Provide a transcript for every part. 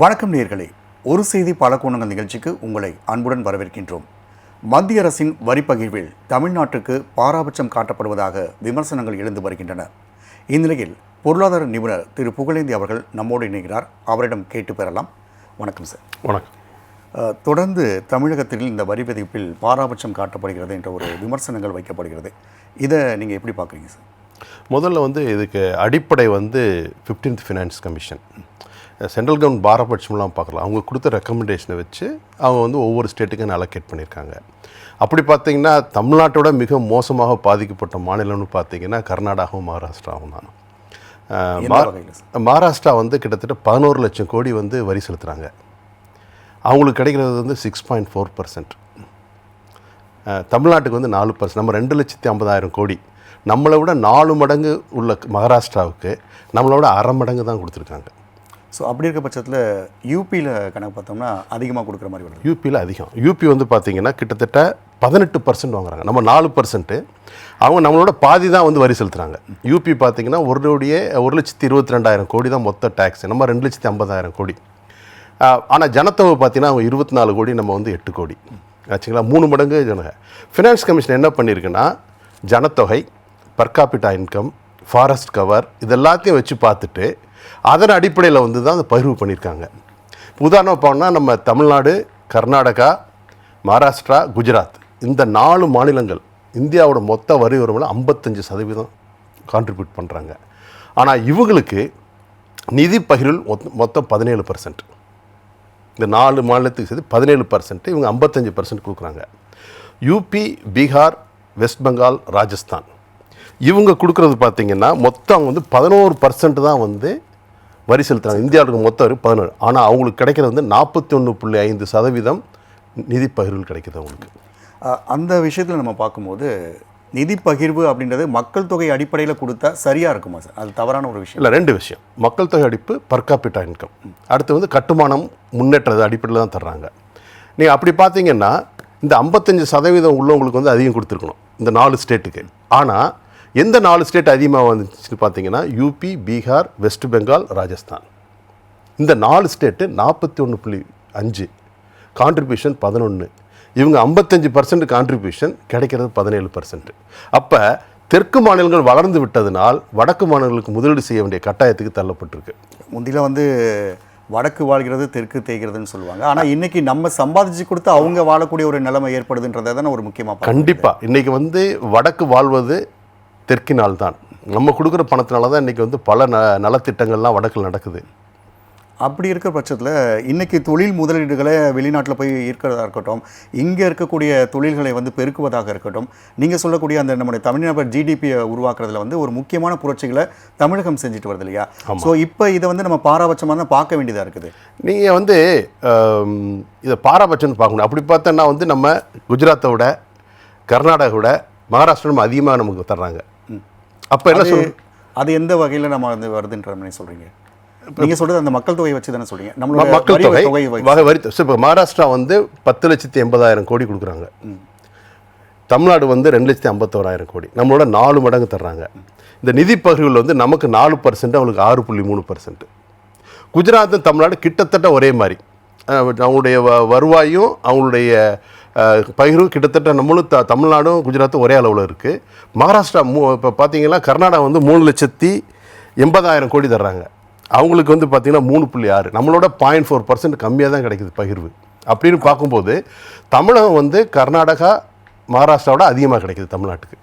வணக்கம் நேர்களே. ஒரு செய்தி பல கோணங்கள் நிகழ்ச்சிக்கு உங்களை அன்புடன் வரவேற்கின்றோம். மத்திய அரசின் வரி பகிர்வில் தமிழ்நாட்டுக்கு பாராபட்சம் காட்டப்படுவதாக விமர்சனங்கள் எழுந்து வருகின்றன. இந்நிலையில் பொருளாதார நிபுணர் திரு. புகழேந்தி அவர்கள் நம்மோடு இணைகிறார். அவரிடம் கேட்டு பெறலாம். வணக்கம் சார். வணக்கம். தொடர்ந்து தமிழகத்தில் இந்த வரி விதிப்பில் பாராபட்சம் காட்டப்படுகிறது என்ற ஒரு விமர்சனங்கள் வைக்கப்படுகிறது. இதை நீங்கள் எப்படி பார்க்குறீங்க சார்? முதல்ல வந்து இதுக்கு அடிப்படை வந்து 15th finance commission central government பாரபட்சம்லாம் பார்க்கலாம் அவங்க கொடுத்த ரெக்கமெண்டேஷனை வச்சு அவங்க வந்து ஒவ்வொரு ஸ்டேட்டுக்கும் அலோகேட் பண்ணியிருக்காங்க. அப்படி பார்த்தீங்கன்னா தமிழ்நாட்டோட மிக மோசமாக பாதிக்கப்பட்ட மாநிலம்னு பார்த்தீங்கன்னா கர்நாடகாவும் மகாராஷ்டிராவும் தான். மகாராஷ்டிரா வந்து கிட்டத்தட்ட பதினோரு லட்சம் கோடி வந்து வரி செலுத்துகிறாங்க அவங்களுக்கு கிடைக்கிறது வந்து சிக்ஸ் பாயிண்ட் ஃபோர் பர்சன்ட் தமிழ்நாட்டுக்கு வந்து நாலு பர்சன்ட் நம்ம ரெண்டு லட்சத்தி ஐம்பதாயிரம் கோடி. நம்மளை விட நாலு மடங்கு உள்ள மகாராஷ்டிராவுக்கு நம்மளை விட அரை மடங்கு தான் கொடுத்துருக்காங்க. ஸோ அப்படி இருக்க பட்சத்தில் யூபியில் கணக்கு பார்த்தோம்னா அதிகமாக கொடுக்குற மாதிரி வருது. யூபியில் அதிகம். யூபி வந்து பார்த்தீங்கன்னா கிட்டத்தட்ட பதினெட்டு பர்சன்ட் வாங்குறாங்க. நம்ம நாலு பர்சன்ட்டு அவங்க நம்மளோட பாதி தான் வந்து வரி செலுத்துகிறாங்க யூபி பார்த்தீங்கன்னா ஒரு கோடியே ஒரு லட்சத்தி இருபத்தி ரெண்டாயிரம் கோடி தான் மொத்த டேக்ஸ் நம்ம ரெண்டு லட்சத்தி ஐம்பதாயிரம் கோடி. ஆனால் ஜனத்தொகை பார்த்தீங்கன்னா அவங்க இருபத்தி நாலு கோடி நம்ம வந்து எட்டு கோடி. ஆச்சுங்களா? மூணு மடங்கு ஜனக ஃபினான்ஸ் கமிஷன் என்ன பண்ணியிருக்குன்னா ஜனத்தொகை பர்காபிட்டா இன்கம் ஃபாரஸ்ட் கவர் இது எல்லாத்தையும் வச்சு பார்த்துட்டு அதன் அடிப்படையில் வந்து தான் அதை பகிர்வு பண்ணியிருக்காங்க. உதாரணம் பண்ணால் நம்ம தமிழ்நாடு கர்நாடகா மகாராஷ்டிரா குஜராத் இந்த நாலு மாநிலங்கள் இந்தியாவோட மொத்த வரி வருமானம் ஐம்பத்தஞ்சு சதவீதம் கான்ட்ரிபியூட் பண்ணுறாங்க ஆனால் இவங்களுக்கு நிதி பகிர்வில் மொத்தம் பதினேழு பர்சன்ட் இந்த நாலு மாநிலத்துக்கு சேர்த்து பதினேழு பர்சன்ட் இவங்க ஐம்பத்தஞ்சு பர்சன்ட் கொடுக்குறாங்க. யூபி பீகார் வெஸ்ட் பெங்கால் ராஜஸ்தான் இவங்க கொடுக்குறது பார்த்தீங்கன்னா மொத்தம் வந்து பதினோரு பர்சன்ட் தான் வந்து வரி செலுத்துறாங்க. இந்தியாவுக்கு மொத்தம் வரி பதினோரு ஆனால் அவங்களுக்கு கிடைக்கிறது வந்து நாற்பத்தி ஒன்று புள்ளி ஐந்து சதவீதம் நிதி பகிர்வில் கிடைக்குது அவங்களுக்கு. அந்த விஷயத்தில் நம்ம பார்க்கும்போது நிதி பகிர்வு அப்படின்றது மக்கள் தொகை அடிப்படையில் கொடுத்தா சரியாக இருக்குமா சார்? அது தவறான ஒரு விஷயம். இல்லை ரெண்டு விஷயம். மக்கள் தொகை அடிப்பு பர்காபிட்டா இன்கம் அடுத்து வந்து கட்டுமானம் முன்னேற்றது அடிப்படையில் தான் தர்றாங்க. நீங்கள் அப்படி பார்த்தீங்கன்னா இந்த ஐம்பத்தஞ்சு சதவீதம் உள்ளவங்களுக்கு வந்து அதிகம் கொடுத்துருக்கணும். இந்த நாலு ஸ்டேட்டுக்கு ஆனால் எந்த நாலு ஸ்டேட் அதிகமாக வந்துச்சுன்னு பார்த்தீங்கன்னா யூபி பீகார் வெஸ்ட் பெங்கால் ராஜஸ்தான் இந்த நாலு ஸ்டேட்டு நாற்பத்தி ஒன்று புள்ளி அஞ்சு கான்ட்ரிபியூஷன் பதினொன்று இவங்க ஐம்பத்தஞ்சு பர்சன்ட் கான்ட்ரிபியூஷன் கிடைக்கிறது பதினேழு பர்சன்ட் அப்போ தெற்கு மாநிலங்கள் வளர்ந்து விட்டதனால் வடக்கு மாநிலங்களுக்கு முதலீடு செய்ய வேண்டிய கட்டாயத்துக்கு தள்ளப்பட்டிருக்கு. முந்தில வந்து வடக்கு வாழ்கிறது தெற்கு தேய்கிறதுன்னு சொல்லுவாங்க. ஆனால் இன்னைக்கு நம்ம சம்பாதிச்சு கொடுத்து அவங்க வாழக்கூடிய ஒரு நிலைமை ஏற்படுதுன்றதை தானே ஒரு முக்கியமாக கண்டிப்பாக இன்றைக்கி வந்து வடக்கு வாழ்வது தெற்கினால் தான் நம்ம கொடுக்குற பணத்தினால தான் இன்றைக்கி வந்து பல ந நலத்திட்டங்கள்லாம் வடக்கில் நடக்குது. அப்படி இருக்கிற பட்சத்தில் இன்னைக்கு தொழில் முதலீடுகளை வெளிநாட்டில் போய் ஈர்க்கிறதா இருக்கட்டும் இங்கே இருக்கக்கூடிய தொழில்களை வந்து பெருக்குவதாக இருக்கட்டும் நீங்கள் சொல்லக்கூடிய அந்த நம்முடைய தனிநபர் ஜிடிபியை உருவாக்குறதுல வந்து ஒரு முக்கியமான புரட்சிகளை தமிழகம் செஞ்சுட்டு வருது இல்லையா? ஸோ இப்போ இதை வந்து நம்ம பாராபட்சமாக தான் பார்க்க வேண்டியதாக இருக்குது? நீங்கள் வந்து இதை பாராபட்சம்னு பார்க்கணும். அப்படி பார்த்தோன்னா வந்து நம்ம குஜராத்தை விட கர்நாடகாவை விட மகாராஷ்டிரா நம்ம அதிகமாக நமக்கு தர்றாங்க. அப்போ என்ன அது சொல் அது எந்த வகையில் நம்ம வந்து வருதுன்ற மாதிரி சொல்கிறீங்க நீங்கள் சொல்கிறது அந்த மக்கள் தொகை வச்சு தானே சொல்றீங்க. நம்மளோட மக்கள் தொகை தொகை வரி. இப்போ மகாராஷ்டிரா வந்து பத்து லட்சத்தி எண்பதாயிரம் கோடி கொடுக்குறாங்க. தமிழ்நாடு வந்து ரெண்டு லட்சத்தி ஐம்பத்தோராயிரம் கோடி. நம்மளோட நாலு மடங்கு தர்றாங்க. இந்த நிதி பகிர்வில் வந்து நமக்கு நாலு பர்சன்ட் அவங்களுக்கு ஆறு புள்ளி மூணு பர்சன்ட் குஜராத்தும் தமிழ்நாடு கிட்டத்தட்ட ஒரே மாதிரி. அவங்களுடைய வருவாயும் அவங்களுடைய பகிர்வும் கிட்டத்தட்ட நம்மளும் த தமிழ்நாடும் குஜராத்தும் ஒரே அளவில் இருக்குது மகாராஷ்டிரா மூ இப்போ பார்த்தீங்கன்னா கர்நாடகா வந்து மூணு லட்சத்தி எண்பதாயிரம் கோடி தர்றாங்க. அவங்களுக்கு வந்து பார்த்தீங்கன்னா மூணு புள்ளி ஆறு. நம்மளோட பாயிண்ட் ஃபோர் பர்சன்ட் கம்மியாக தான் கிடைக்குது பகிர்வு. அப்படின்னு பார்க்கும்போது தமிழகம் வந்து கர்நாடகா மகாராஷ்டிராவோட அதிகமாக கிடைக்குது தமிழ்நாட்டுக்கு.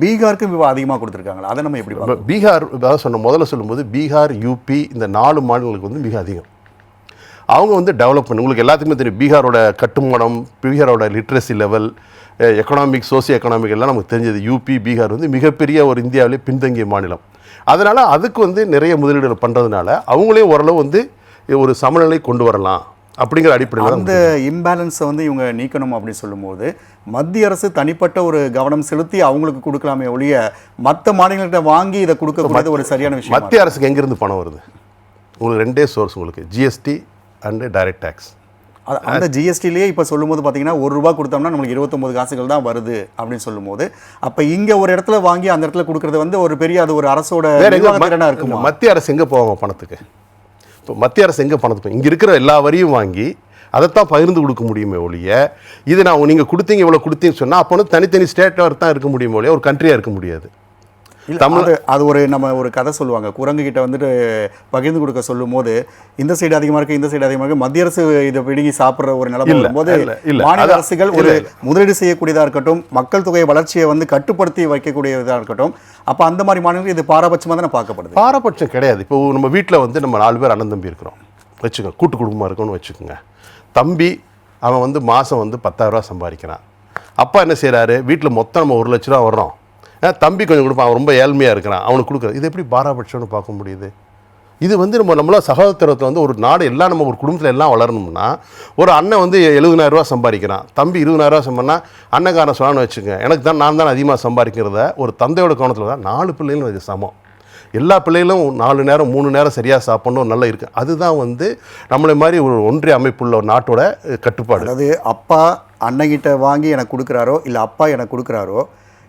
பீகாருக்கு அதிகமாக கொடுத்துருக்காங்களா? அதை நம்ம எப்படி பீகார் அதாவது சொன்ன முதல்ல சொல்லும்போது பீகார் யூபி இந்த நாலு மாநிலங்களுக்கு வந்து மிக அதிகம். அவங்க வந்து டெவலப் பண்ணி உங்களுக்கு எல்லாத்துக்குமே தெரியும் பீகாரோட கட்டுமானம் பீகாரோட literacy level economic socio economic எல்லாம் நமக்கு தெரிஞ்சது. யூபி பீகார் வந்து மிகப்பெரிய ஒரு இந்தியாவிலே பின்தங்கிய மாநிலம். அதனால் அதுக்கு வந்து நிறைய முதலீடுகள் பண்ணுறதுனால அவங்களே ஓரளவு வந்து ஒரு சமநிலை கொண்டு வரலாம் அப்படிங்கிற அடிப்படையில் அந்த இம்பேலன்ஸை வந்து இவங்க நீக்கணும் அப்படின்னு சொல்லும்போது மத்திய அரசு தனிப்பட்ட ஒரு கவனம் செலுத்தி அவங்களுக்கு கொடுக்கலாமே ஒழிய மற்ற மாநிலங்கள்கிட்ட வாங்கி இதை கொடுக்கக்கூடாது ஒரு சரியான விஷயம் மத்திய அரசுக்கு எங்கேருந்து பணம் வருது? உங்களுக்கு ரெண்டே சோர்ஸ் உங்களுக்கு. ஜிஎஸ்டி அண்டு டைரக்ட் டேக்ஸ் அது- அந்த ஜிஎஸ்டிலேயே இப்போ சொல்லும்போது பார்த்தீங்கன்னா ஒரு ரூபா கொடுத்தோம்னா நம்மளுக்கு இருபத்தொம்பது காசுகள் தான் வருது அப்படின்னு சொல்லும்போது அப்போ இங்கே ஒரு இடத்துல வாங்கி அந்த இடத்துல கொடுக்கறது வந்து ஒரு பெரிய அது ஒரு அரசோட இருக்குமா? மத்திய அரசு எங்கே போவாங்க பணத்துக்கு? இப்போ மத்திய அரசு எங்கே பணத்தை இங்கே இருக்கிற எல்லா வரியும் வாங்கி அதைத்தான் பகிர்ந்து கொடுக்க முடியுமே ஒழிய இது நான் நீங்கள் கொடுத்தீங்க இவ்வளோ கொடுத்தீங்கன்னு சொன்னால் அப்போ வந்து தனித்தனி ஸ்டேட்டாக தான் இருக்க முடியுமே ஒழிய ஒரு கண்ட்ரியாக இருக்க முடியாது. இல்ல, அது ஒரு நம்ம ஒரு கதை சொல்லுவாங்க. குரங்கு கிட்ட வந்துட்டு பகிர்ந்து கொடுக்க சொல்லும் போது இந்த சைடு அதிகமா இருக்கு இந்த சைடு அதிகமா இருக்கு. மத்திய அரசு இதை பிடுங்கி சாப்பிடுற ஒரு நிலைமை வரும்போது. மாநில அரசுகள் ஒரு முதலீடு செய்யக்கூடியதா இருக்கட்டும் மக்கள் தொகை வளர்ச்சியை வந்து கட்டுப்படுத்தி வைக்கக்கூடியதா இருக்கட்டும் அப்ப அந்த மாதிரி மாநிலங்கள் இது பாரபட்சமா தானே பார்க்கப்படுது? பாரபட்சம் கிடையாது. இப்போ நம்ம வீட்டில் வந்து நம்ம நாலு பேர் அண்ணன் தம்பி இருக்கிறோம். வச்சுக்கோங்க கூட்டு குடும்பமாக இருக்கோம்னு வச்சுக்கோங்க. தம்பி அவன் வந்து மாதம் வந்து பத்தாயிரரூவா சம்பாதிக்கிறான். அப்பா என்ன செய்கிறாரு வீட்டில் மொத்தம் நம்ம ஒரு லட்ச ரூபா வர்றோம். தம்பி கொஞ்சம் கொடுப்பான் அவன் ரொம்ப ஏழ்மையாக இருக்கிறான் அவனுக்கு கொடுக்குறது இது எப்படி பாராபட்சம்னு பார்க்க முடியுது? இது வந்து நம்ம நம்மளால் சகோதரத்தில் வந்து ஒரு நாடு எல்லாம் நம்ம ஒரு குடும்பத்தில் எல்லாம் வளரணும்னா ஒரு அண்ணன் வந்து 70000 ரூபா சம்பாதிக்கிறான் தம்பி 20000 ரூபா சம்பாதினா அண்ணக்காரன் சொல்லான்னு வச்சுங்க எனக்கு தான் நான் தான் அதிகமாக சம்பாதிக்கிறத ஒரு தந்தையோட கோணத்தில் தான் நாலு பிள்ளைகளும் இது சமம். எல்லா பிள்ளைகளும் நாலு நேரம் மூணு நேரம் சரியாக சாப்பிடணும் ஒரு நல்ல இருக்குது அதுதான் வந்து நம்மளை மாதிரி ஒரு ஒன்றிய அமைப்புள்ள ஒரு நாட்டோட கட்டுப்பாடு. அதாவது அப்பா அண்ணங்கிட்ட வாங்கி எனக்கு கொடுக்குறாரோ இல்லை அப்பா எனக்கு கொடுக்குறாரோ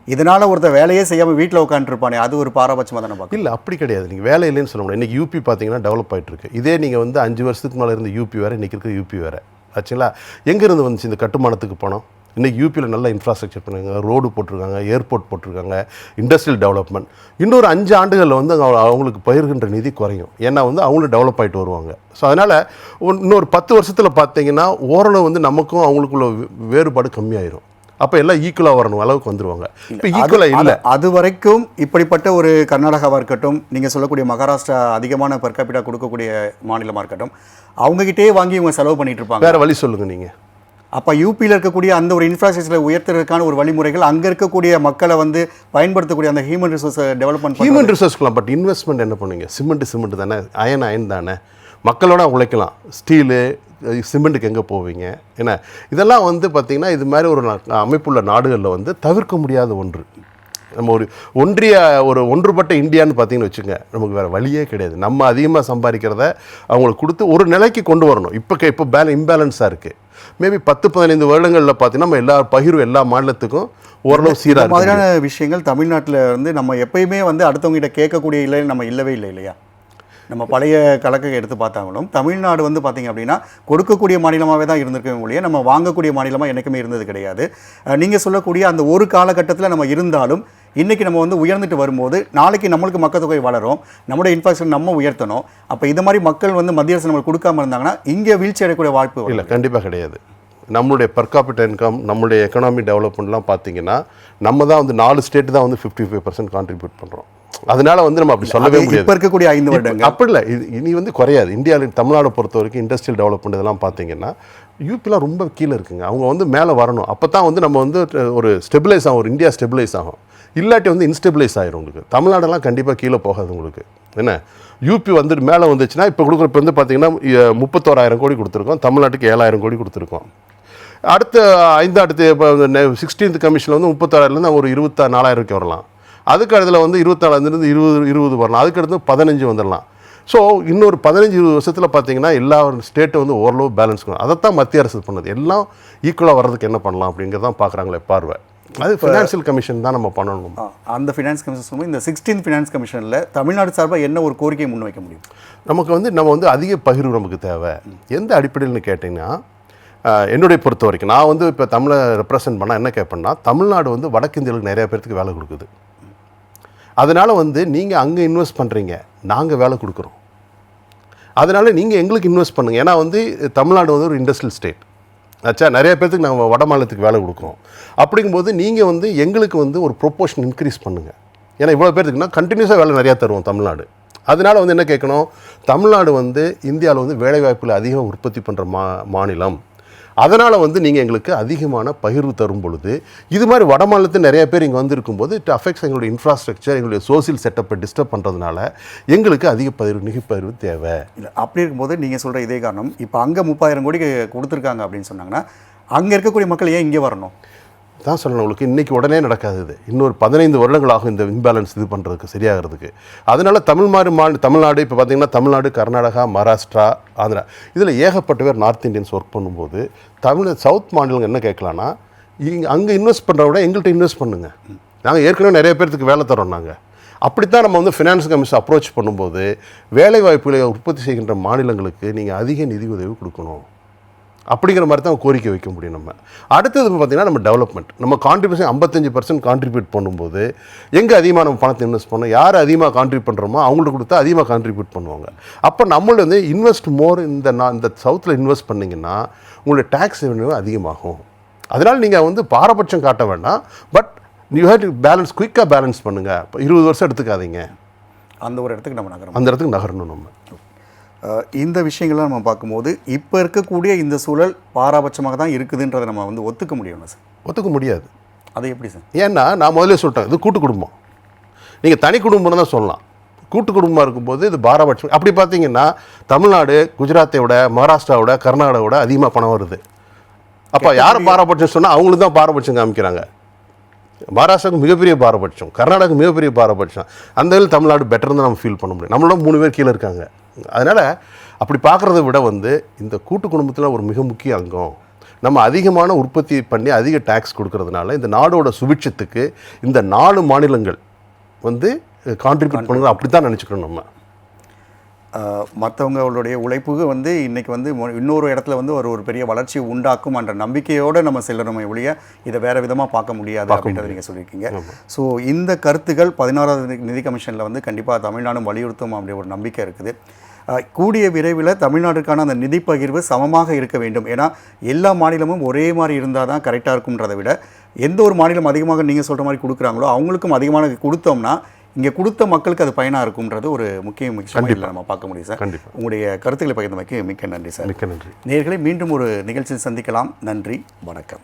இதனால் ஒருத்தர் வேலையே செய்யாமல் வீட்டில் உட்காந்துருப்பானே அது ஒரு பாரபட்சமாக தானே பார்க்க இல்லை அப்படி கிடையாது. நீங்கள் வேலை இல்லைன்னு சொல்ல முடியும் இன்றைக்கி யூபி பார்த்தீங்கன்னா டெவலப் ஆயிட்டு இருக்கு இதே நீங்கள் வந்து அஞ்சு வருஷத்துக்கு மேலே இருந்த யூபி வேறு இன்றைக்கி இருக்க யூபி வேறு. ஆச்சுங்களா? எங்கேருந்து வந்துச்சு இந்த கட்டுமானத்துக்கு பணம்? இன்றைக்கி யூபியில் நல்ல இன்ஃப்ராஸ்ட்ரக்சர் பண்ணுறாங்க ரோடு போட்டிருக்காங்க ஏர்போர்ட் போட்டிருக்காங்க இண்டஸ்ட்ரியல் டெவலப்மெண்ட் இன்னொரு அஞ்சு ஆண்டுகளில் வந்து அவங்களுக்கு பயிர்கின்ற நிதி குறையும். ஏன்னா வந்து அவங்களும் டெவலப் ஆகிட்டு வருவாங்க. ஸோ அதனால் இன்னொரு பத்து வருஷத்தில் பார்த்தீங்கன்னா ஓரளவு வந்து நமக்கும் அவங்களுக்குள்ள வே- வேறுபாடு கம்மியாயிரும். அப்போ எல்லாம் ஈக்குவலாக வரணும் அளவுக்கு வந்துருவாங்க. இப்போ ஈக்குவலாக இல்லை. அது- வரைக்கும் இப்படிப்பட்ட ஒரு கர்நாடகாவா இருக்கட்டும் நீங்க சொல்லக்கூடிய மகாராஷ்டிரா அதிகமான capita கொடுக்கக்கூடிய மாநிலமா இருக்கட்டும் அவங்க கிட்டயே வாங்கி இவங்க செலவு பண்ணிட்டு இருப்பாங்க. வேறு வழி சொல்லுங்கள் நீங்கள் அப்ப யூபியில் இருக்கக்கூடிய அந்த ஒரு இன்ஃப்ராஸ்ட்ரக்சரை உயர்த்துறதுக்கான ஒரு வழிமுறைகள் அங்க இருக்கக்கூடிய மக்களை வந்து பயன்படுத்தக்கூடிய அந்த ஹியூமன் ரிசோர்ஸ் டெவலப்மெண்ட் ஹியூமன் ரிசோர்ஸ்க்கலாம் பட் இன்வெஸ்ட்மெண்ட் என்ன பண்ணுவீங்க? சிமெண்ட் சிமெண்ட் தானே அயன் அயன் தானே. மக்களோட உழைக்கலாம். ஸ்டீலு சிமெண்ட்டுக்கு எங்கே போவீங்க? என்ன இதெல்லாம் வந்து பார்த்திங்கன்னா இது மாதிரி ஒரு அமைப்புள்ள நாடுகளில் வந்து தவிர்க்க முடியாத ஒன்று. நம்ம ஒரு ஒன்றிய ஒரு ஒன்றுபட்ட இந்தியான்னு பார்த்தீங்கன்னு வச்சுங்க நமக்கு வேறு வழியே கிடையாது. நம்ம அதிகமாக சம்பாதிக்கிறத அவங்களுக்கு கொடுத்து ஒரு நிலைக்கு கொண்டு வரணும். இப்போ இப்போ பேல இம்பேலன்ஸாக இருக்குது மேபி பத்து பதினைந்து வருடங்களில் பார்த்தீங்கன்னா நம்ம எல்லா பகிர்வு எல்லா மாநிலத்துக்கும் ஓரளவு சீராக மாதிரியான விஷயங்கள் தமிழ்நாட்டுல வந்து நம்ம எப்பயுமே வந்து அடுத்தவங்க கிட்ட கேட்கக்கூடிய இல்லை நம்ம இல்லவே இல்லை இல்லையா? நம்ம பழைய கலக்கை எடுத்து பார்த்தாங்களும் தமிழ்நாடு வந்து பார்த்தீங்க அப்படின்னா கொடுக்கக்கூடிய மாநிலமாகவே தான் இருந்திருக்கவே ஒழிய நம்ம வாங்கக்கூடிய மாநிலமாக எனக்குமே இருந்தது கிடையாது. நீங்கள் சொல்லக்கூடிய அந்த ஒரு காலகட்டத்தில் நம்ம இருந்தாலும் இன்றைக்கி நம்ம வந்து உயர்ந்துட்டு வரும்போது நாளைக்கு நம்மளுக்கு மக்கள் தொகை வளரும் நம்மளுடைய இன்ஃப்ராஸ்ட்ரக்சர் நம்ம உயர்த்தணும் அப்போ இது மாதிரி மக்கள் வந்து மத்திய அரசு நம்மளுக்கு கொடுக்காம இருந்தாங்கன்னா இங்கே வீழ்ச்சி அடையக்கூடிய வாய்ப்பு இல்லை கண்டிப்பாக கிடையாது. நம்மளுடைய per இன்கம் நம்மளுடைய எக்கனாமி டெவலப்மெண்ட்லாம் பார்த்தீங்கன்னா நம்ம தான் வந்து நாலு ஸ்டேட் தான் வந்து ஃபிஃப்டி ஃபைவ் பர்சன்ட் கான்ட்ரிபியூட் பண்ணுறோம் அதனால வந்து நம்ம அப்படி சொல்லவே முடியாது. இப்ப இருக்கக்கூடிய ஐந்து வருடங்கள். அப்படி இல்லை இது இனி வந்து குறையாது. இந்தியாவில் தமிழ்நாடு பொறுத்த வரைக்கும் இண்டஸ்ட்ரியல் டெவலப்மெண்ட் இதெல்லாம் பார்த்தீங்கன்னா யூபிலாம் ரொம்ப கீழே இருக்குங்க. அவங்க வந்து மேலே வரணும். அப்போ தான் வந்து நம்ம வந்து ஒரு ஸ்டெபிளைஸ் ஆகும் ஒரு இந்தியா ஸ்டெபிளைஸ் ஆகும். இல்லாட்டி வந்து இன்ஸ்டெபிளைஸ் ஆயிரும் உங்களுக்கு. தமிழ்நாடெல்லாம் கண்டிப்பாக கீழே போகாது உங்களுக்கு. என்ன? யூபி வந்துட்டு மேலே வந்துச்சுன்னா இப்போ கொடுக்குற இப்போ வந்து பார்த்தீங்கன்னா முப்பத்தோராயிரம் கோடி கொடுத்துருக்கோம். தமிழ்நாட்டுக்கு ஏழாயிரம் கோடி கொடுத்துருக்கோம். அடுத்த ஐந்து அடுத்து இப்போ சிக்ஸ்டீன்த் கமிஷனில் வந்து முப்பத்தாறாயிரம்லேருந்து ஒரு இருபத்தா நாலாயிரம் வரைக்கும் வரலாம். அதுக்கு அடுத்துல வந்து இருபத்தாலாயிரத்துலேருந்து இருபது இருபது வரலாம். அதுக்கு அடுத்து பதினஞ்சு வந்துடலாம் ஸோ இன்னொரு பதினஞ்சு இருபது வருஷத்தில் பார்த்தீங்கன்னா எல்லா ஸ்டேட்டும் வந்து ஓரளவு பேலன்ஸ் பண்ணணும் அதைத்தான் மத்திய அரசு பண்ணுது. எல்லாம் ஈக்குவலாக வர்றதுக்கு என்ன பண்ணலாம் அப்படிங்கிறதான் பார்க்குறாங்களே பார்வை. அது ஃபினான்ஷியல் கமிஷன் தான் நம்ம பண்ணணும். அந்த ஃபினான்ஸ் கமிஷன் சொல்லும்போது இந்த சிக்ஸ்டீன் ஃபினான்ஸ் கமிஷனில் தமிழ்நாடு சார்பாக என்ன ஒரு கோரிக்கையை முன்வைக்க முடியும்? நமக்கு வந்து நம்ம வந்து அதிக பகிர்வு நமக்கு தேவை. எந்த அடிப்படையில்னு கேட்டிங்கன்னா என்னுடைய பொறுத்த வரைக்கும் நான் வந்து இப்போ தமிழை ரெப்ரசன்ட் பண்ணால் என்ன கேட்பேன்னா தமிழ்நாடு வந்து வடக்கிந்தியர்களுக்கு நிறைய பேர்த்துக்கு வேலை கொடுக்குது. அதனால் வந்து நீங்கள் அங்கே இன்வெஸ்ட் பண்ணுறீங்க நாங்கள் வேலை கொடுக்குறோம். அதனால் நீங்கள் எங்களுக்கு இன்வெஸ்ட் பண்ணுங்கள் ஏன்னா வந்து தமிழ்நாடு வந்து ஒரு இண்டஸ்ட்ரியல் ஸ்டேட் ஆச்சா நிறைய பேர்த்துக்கு நாங்கள் வட மாநிலத்துக்கு வேலை கொடுக்குறோம். அப்படிங்கும்போது நீங்கள் வந்து எங்களுக்கு வந்து ஒரு ப்ரொப்போர்ஷன் இன்க்ரீஸ் பண்ணுங்கள் ஏன்னா இவ்வளோ பேர்த்துக்குன்னா கண்டினியூஸாக வேலை நிறையா தருவோம் தமிழ்நாடு. அதனால் வந்து என்ன கேட்கணும்? தமிழ்நாடு வந்து இந்தியாவில் வந்து வேலைவாய்ப்புகளை அதிகம் உற்பத்தி பண்ணுற மா மாநிலம். அதனால் வந்து நீங்கள் எங்களுக்கு அதிகமான பகிர்வு தரும் பொழுது இது மாதிரி வட மாநிலத்தில் நிறைய பேர் இங்கே வந்திருக்கும் போது இட் அஃபெக்ட்ஸ் எங்களுடைய இன்ஃப்ராஸ்ட்ரக்சர் எங்களுடைய சோசியல் செட்டப்பை டிஸ்டர்ப் பண்ணுறதுனால எங்களுக்கு அதிக பகிர்வு மிகு தேவை. இல்லை அப்படி இருக்கும்போது நீங்கள் சொல்கிற இதே காரணம் இப்போ அங்கே முப்பாயிரம் கோடி கொடுத்துருக்காங்க அப்படின்னு சொன்னாங்கன்னா அங்கே இருக்கக்கூடிய மக்கள் ஏன் இங்கே வரணும்? தான் சொல்லணும் உங்களுக்கு இன்றைக்கி உடனே நடக்காது இது. இன்னொரு பதினைந்து வருடங்கள் ஆகும் இந்த இம்பேலன்ஸ் இது பண்ணுறதுக்கு சரியாகிறதுக்கு. அதனால தமிழ் மாதிரி மா தமிழ்நாடு இப்போ பார்த்தீங்கன்னா தமிழ்நாடு கர்நாடகா மகாராஷ்டிரா ஆந்திரா இதில் ஏகப்பட்ட பேர் நார்த் இந்தியன்ஸ் ஒர்க் பண்ணும்போது தமிழ் சவுத் மாநிலங்கள் என்ன கேட்கலான்னா இங்கே அங்கே இன்வெஸ்ட் பண்ணுறத விட எங்கள்கிட்ட இன்வெஸ்ட் பண்ணுங்கள் நாங்கள் ஏற்கனவே நிறைய பேர்த்துக்கு வேலை தரோம் நாங்கள் அப்படித்தான் நம்ம வந்து ஃபினான்ஸ் கமிஷன் அப்ரோச் பண்ணும்போது வேலை வாய்ப்புகளை உற்பத்தி செய்கின்ற மாநிலங்களுக்கு நீங்கள் அதிக நிதி உதவி கொடுக்கணும். அப்படிங்கிற மாதிரி தான் கோரிக்கை வைக்க முடியும் நம்ம. அடுத்தது பார்த்தீங்கன்னா நம்ம டெவலப்மெண்ட் நம்ம கான்ட்ரிபியூஷன் ஐம்பத்தஞ்சு பர்சன்ட் கான்ட்ரிபியூட் பண்ணும்போது எங்கே அதிகமாக நம்ம பணத்தை இன்வெஸ்ட் பண்ணோம் யார் அதிகமாக கான்ட்ரிபியூட் பண்ணுறோமோ அவங்களுக்கு கொடுத்தா அதிகமாக கான்ட்ரிபியூட் பண்ணுவாங்க. அப்போ நம்மள வந்து இன்வெஸ்ட் மோர் இந்த நான் இந்த சவுத்தில் இன்வெஸ்ட் பண்ணிங்கன்னா உங்களுடைய டேக்ஸ் ரெவன்யூ அதிகமாகும். அதனால் நீங்கள் வந்து பாரபட்சம் காட்ட வேண்டாம். பட் யூ ஹேட் பேலன்ஸ் குயிக்காக பேலன்ஸ் பண்ணுங்கள் இப்போ இருபது வருஷம் எடுத்துக்காதீங்க. அந்த ஒரு இடத்துக்கு நம்ம நகரம் அந்த இடத்துக்கு நகரணும் நம்ம. இந்த விஷயங்கள்லாம் நம்ம பார்க்கும்போது இப்போ இருக்கக்கூடிய இந்த சூழல் பாராபட்சமாக தான் இருக்குதுன்றதை நம்ம வந்து ஒத்துக்க முடியும் சார்? ஒத்துக்க முடியாது. அது எப்படி சார்? ஏன்னா நான் முதல்ல சொல்லிட்டேன் இது கூட்டு குடும்பம். நீங்கள் தனி குடும்பம் தான் சொல்லலாம். கூட்டு குடும்பமாக இருக்கும்போது இது பாரபட்சம். அப்படி பார்த்தீங்கன்னா தமிழ்நாடு குஜராத்தை விட மகாராஷ்டிராவை விட கர்நாடகாவை விட அதிகமாக பணம் வருது. அப்போ யார் பாரபட்சம் சொன்னால் அவங்களுக்கு தான் பாரபட்சம் காமிக்கிறாங்க. மகாராஷ்டிராவுக்கு மிகப்பெரிய பாரபட்சம் கர்நாடகாவுக்கு மிகப்பெரிய பாரபட்சம். அந்த தமிழ்நாடு பெட்டர் தான் நம்ம ஃபீல் பண்ண முடியும். நம்மளோட மூணு பேர் கீழே இருக்காங்க. அதனால் அப்படி பார்க்குறத விட வந்து இந்த கூட்டு குடும்பத்தில் ஒரு மிக முக்கிய அங்கம். நம்ம அதிகமான உற்பத்தி பண்ணி அதிக டேக்ஸ் கொடுக்கறதுனால இந்த நாடோட சுபிட்சத்துக்கு இந்த நாலு மாநிலங்கள் வந்து கான்ட்ரிபியூட் பண்ணுங்க அப்படி தான் நினச்சிக்கணும் நம்ம. மற்றவங்களுடைய உழைப்புக்கு வந்து இன்னைக்கு வந்து இன்னொரு இடத்துல வந்து ஒரு ஒரு பெரிய வளர்ச்சி உண்டாக்கும் என்ற நம்பிக்கையோடு நம்ம செல்லணுமே ஒழிய இதை வேற விதமாக பார்க்க முடியாது அப்படின்றத நீங்கள் சொல்லியிருக்கீங்க. ஸோ இந்த கருத்துக்கள் பதினாறாவது நிதி- கமிஷனில் வந்து கண்டிப்பாக தமிழ்நாடும் வலியுறுத்தும் அப்படி ஒரு நம்பிக்கை இருக்குது. கூடிய விரைவில் தமிழ்நாட்டுக்கான அந்த நிதி பகிர்வு சமமாக இருக்க வேண்டும். ஏன்னா எல்லா மாநிலமும் ஒரே மாதிரி இருந்தால் தான் கரெக்டாக இருக்கும்ன்றதை விட எந்த ஒரு மாநிலம் அதிகமாக நீங்கள் சொல்கிற மாதிரி கொடுக்குறாங்களோ அவங்களுக்கும் அதிகமான கொடுத்தோம்னா இங்கே கொடுத்த மக்களுக்கு அது பயனாக இருக்கும்ன்றது ஒரு முக்கிய இதில் நம்ம பார்க்க முடியும் சார். கண்டிப்பாக உங்களுடைய கருத்துக்களை பகிர்ந்தமைக்கு மிக்க நன்றி சார். மிக்க நன்றி. நேர்களை மீண்டும் ஒரு நிகழ்ச்சியில் சந்திக்கலாம். நன்றி. வணக்கம்.